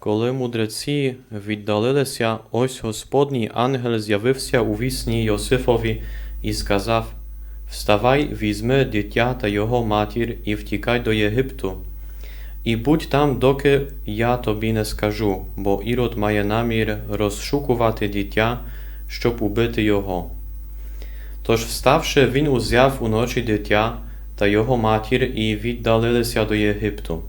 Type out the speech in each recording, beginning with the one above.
Коли мудреці віддалилися, ось Господній ангел з'явився у вісні Йосифові і сказав: Вставай, візьми дитя та його матір і втікай до Єгипту. І будь там, доки я тобі не скажу, бо Ірод має намір розшукувати дитя, щоб убити його. Тож, вставши, він узяв уночі дитя та його матір і віддалилися до Єгипту.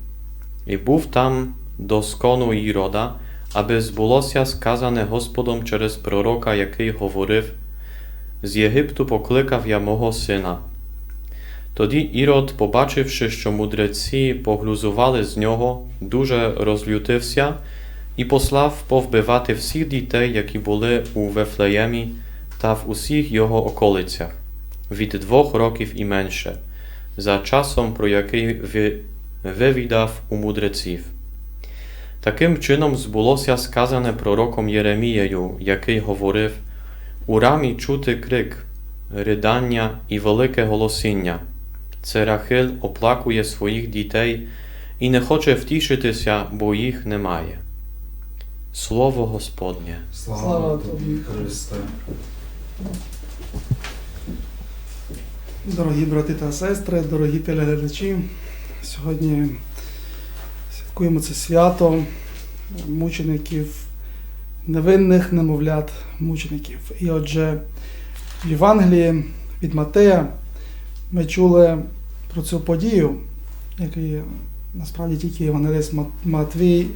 І був там до скону Ірода, аби збулося сказане Господом через пророка, який говорив: З Єгипту покликав я мого сина. Тоді Ірод, побачивши, що мудреці поглузували з нього, дуже розлютився і послав повбивати всіх дітей, які були у Вефлеємі та в усіх його околицях, від двох років і менше, за часом, про який ви- вивідав у мудреців. Таким чином збулося сказане пророком Єремією, який говорив: У рамі чути крик, ридання і велике голосіння. Це Рахиль оплакує своїх дітей і не хоче втішитися, бо їх немає. Слово Господнє. Слава, тобі, Христе. Дорогі брати та сестри, дорогі телеглядачі, сьогодні святкуємо це свято мучеників, невинних немовлят мучеників. І отже, в Євангелії від Матея ми чули про цю подію, який насправді тільки Євангелист Мат- Матвій,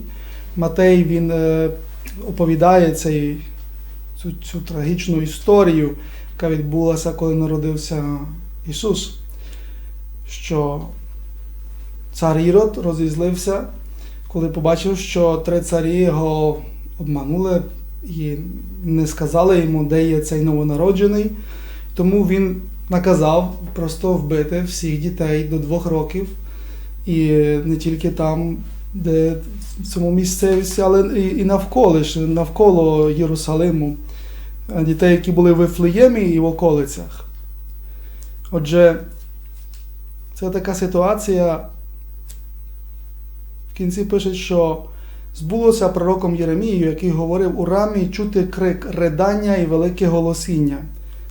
Матей він е, оповідає цей, цю, цю трагічну історію, яка відбулася, коли народився Ісус, що цар Ірод розізлився, коли побачив, що три царі його обманули і не сказали йому, де є цей новонароджений. Тому він наказав просто вбити всіх дітей до двох років, і не тільки там, де в цьому місцевості, але і, навколиш, навколо Єрусалиму, дітей, які були в Вифлеємі і в околицях. Отже, це така ситуація. Кінці пише, що збулося пророком Єремією, який говорив у рамі чути крик ридання і велике голосіння.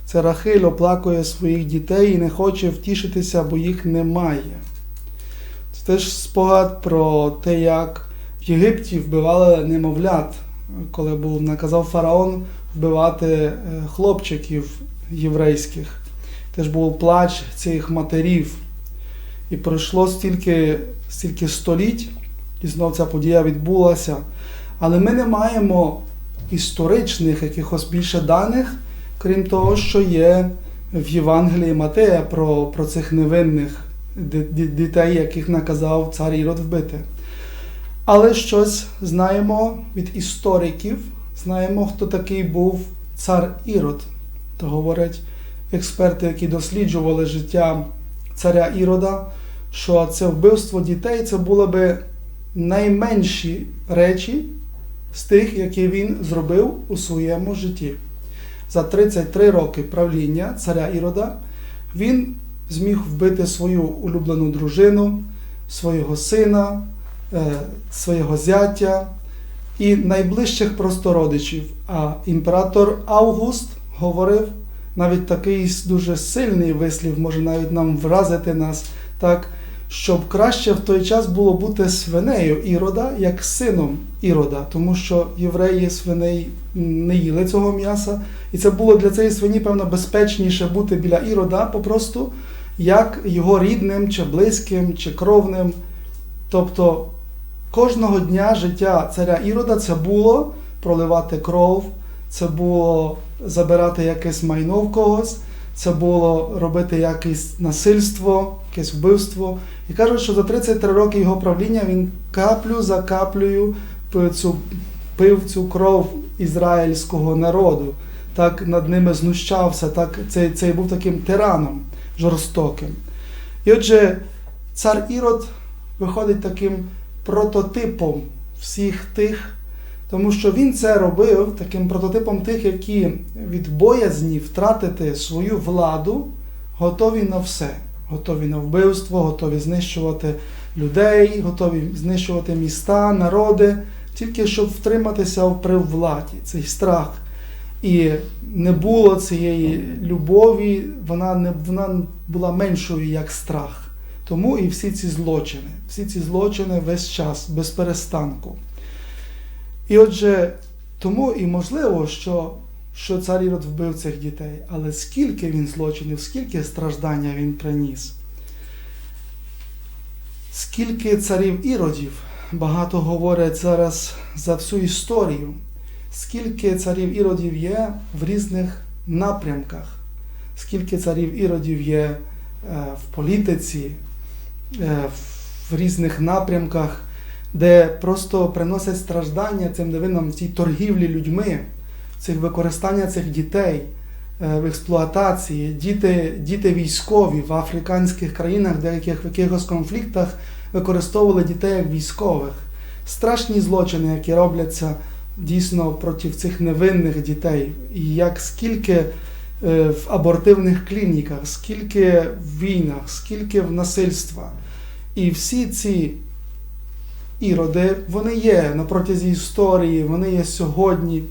Це Рахиль оплакує своїх дітей і не хоче втішитися, бо їх немає. Це теж спогад про те, як в Єгипті вбивали немовлят, коли був наказав фараон вбивати е, хлопчиків єврейських. Теж був плач цих матерів. І пройшло стільки, стільки століть, і знов ця подія відбулася. Але ми не маємо історичних якихось більше даних, крім того, що є в Євангелії Матея про, про цих невинних дітей, яких наказав цар Ірод вбити. Але щось знаємо від істориків, знаємо, хто такий був цар Ірод. То говорять експерти, які досліджували життя царя Ірода, що це вбивство дітей це були би найменші речі з тих, які він зробив у своєму житті. За 33 роки правління царя Ірода він зміг вбити свою улюблену дружину, свого сина, е, свого зятя і найближчих просто родичів. А імператор Август говорив, навіть такий дуже сильний вислів може навіть нам вразити нас, так, щоб краще в той час було бути свинею Ірода, як сином Ірода, тому що євреї свиней не їли цього м'яса, і це було для цієї свині, певно, безпечніше бути біля Ірода, попросту, як його рідним, чи близьким, чи кровним. Тобто кожного дня життя царя Ірода це було проливати кров, це було забирати якесь майно в когось, це було робити якесь насильство, якесь вбивство. І кажуть, що за 33 роки його правління він каплю за каплею цю, пив цю кров ізраїльського народу, так над ними знущався, так цей, цей був таким тираном жорстоким. І отже, цар Ірод виходить таким прототипом всіх тих, тому що він це робив таким прототипом тих, які від боязні втратити свою владу, готові на все. Готові на вбивство, готові знищувати людей, готові знищувати міста, народи тільки щоб втриматися при владі, цей страх. І не було цієї любові, вона не вона була меншою як страх. Тому і всі ці злочини, всі ці злочини весь час, без перестанку. І отже, тому і можливо, що, що цар Ірод вбив цих дітей, але скільки він злочинів, скільки страждання він приніс, скільки царів іродів, багато говорять зараз за всю історію, скільки царів іродів є в різних напрямках, скільки царів іродів є е, в політиці, е, в різних напрямках, де просто приносять страждання цим невинним в цій торгівлі людьми, цих використання цих дітей, е, в експлуатації, діти, діти військові в африканських країнах, деяких в якихось конфліктах використовували дітей як військових. Страшні злочини, які робляться дійсно проти цих невинних дітей. І як скільки е, в абортивних клініках, скільки в війнах, скільки в насильства. І всі ці іроди, вони є на протязі історії, вони є сьогодні.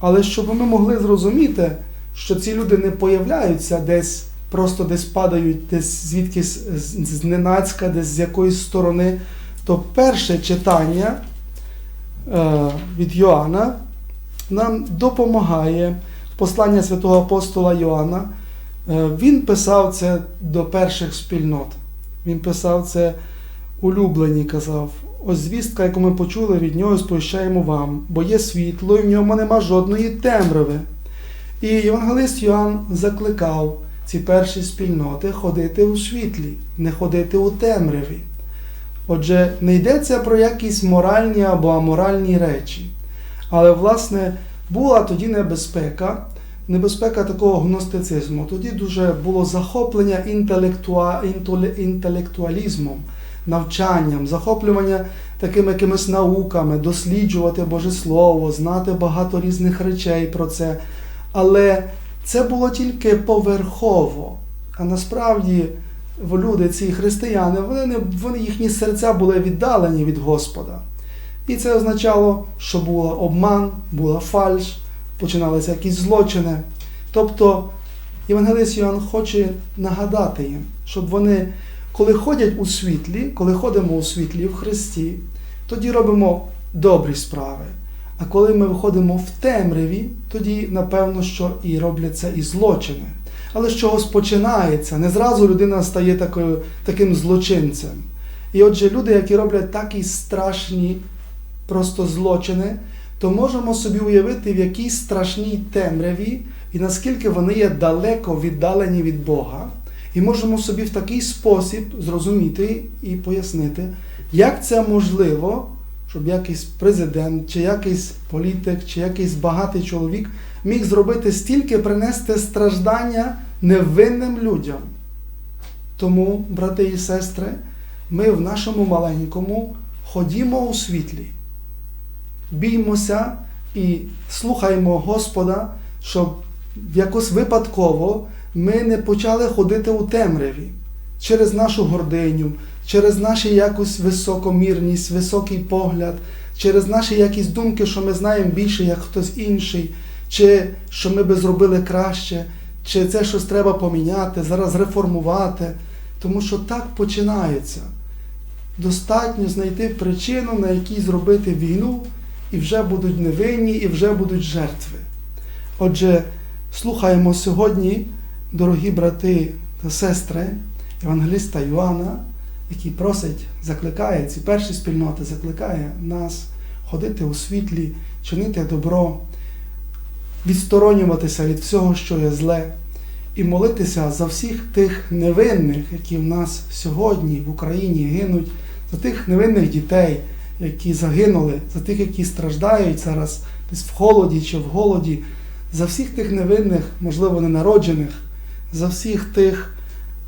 Але щоб ми могли зрозуміти, що ці люди не появляються десь, просто десь падають, десь звідкись зненацька, десь з якоїсь сторони, то перше читання е, від Йоанна нам допомагає послання святого апостола Йоанна. Е, Він писав це до перших спільнот. Він писав це улюблені, казав. Ось звістка, яку ми почули від нього, сповіщаємо вам, бо є світло, і в ньому нема жодної темряви. І Євангелист Йоанн закликав ці перші спільноти ходити у світлі, не ходити у темряві. Отже, не йдеться про якісь моральні або аморальні речі. Але, власне, була тоді небезпека, небезпека такого гностицизму. Тоді дуже було захоплення інтелектуа... інтелектуалізмом, навчанням, захоплювання такими якимись науками, досліджувати Боже Слово, знати багато різних речей про це. Але це було тільки поверхово. А насправді люди, ці християни, вони, не, вони їхні серця були віддалені від Господа. І це означало, що був обман, була фальш, починалися якісь злочини. Тобто Євангелист Йоанн хоче нагадати їм, щоб вони, коли ходять у світлі, коли ходимо у світлі в Христі, тоді робимо добрі справи. А коли ми виходимо в темряві, тоді, напевно, що і робляться і злочини. Але з чогось починається. Не зразу людина стає такою, таким злочинцем. І отже, люди, які роблять такі страшні просто злочини, то можемо собі уявити, в якій страшній темряві і наскільки вони є далеко віддалені від Бога. І можемо собі в такий спосіб зрозуміти і пояснити, як це можливо, щоб якийсь президент, чи якийсь політик, чи якийсь багатий чоловік міг зробити стільки принести страждання невинним людям. Тому, брати і сестри, ми в нашому маленькому ходімо у світлі, біймося і слухаймо Господа, щоб якось випадково ми не почали ходити у темряві через нашу гординю, через нашу якусь високомірність, високий погляд, через наші якісь думки, що ми знаємо більше, як хтось інший, чи що ми би зробили краще, чи це щось треба поміняти, зараз реформувати. Тому що так починається. Достатньо знайти причину, на якій зробити війну, і вже будуть невинні, і вже будуть жертви. Отже, слухаємо сьогодні, дорогі брати та сестри, Євангеліста Йоанна, який просить, закликає ці перші спільноти, закликає нас ходити у світлі, чинити добро, відсторонюватися від всього, що є зле, і молитися за всіх тих невинних, які в нас сьогодні в Україні гинуть, за тих невинних дітей, які загинули, за тих, які страждають зараз десь в холоді чи в голоді, за всіх тих невинних, можливо, ненароджених, за всіх тих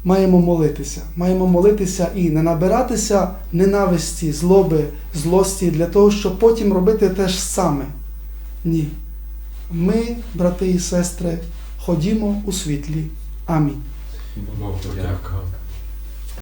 маємо молитися. Маємо молитися і не набиратися ненависті, злоби, злості для того, щоб потім робити те ж саме. Ні. Ми, брати і сестри, ходімо у світлі. Амінь. Дякую.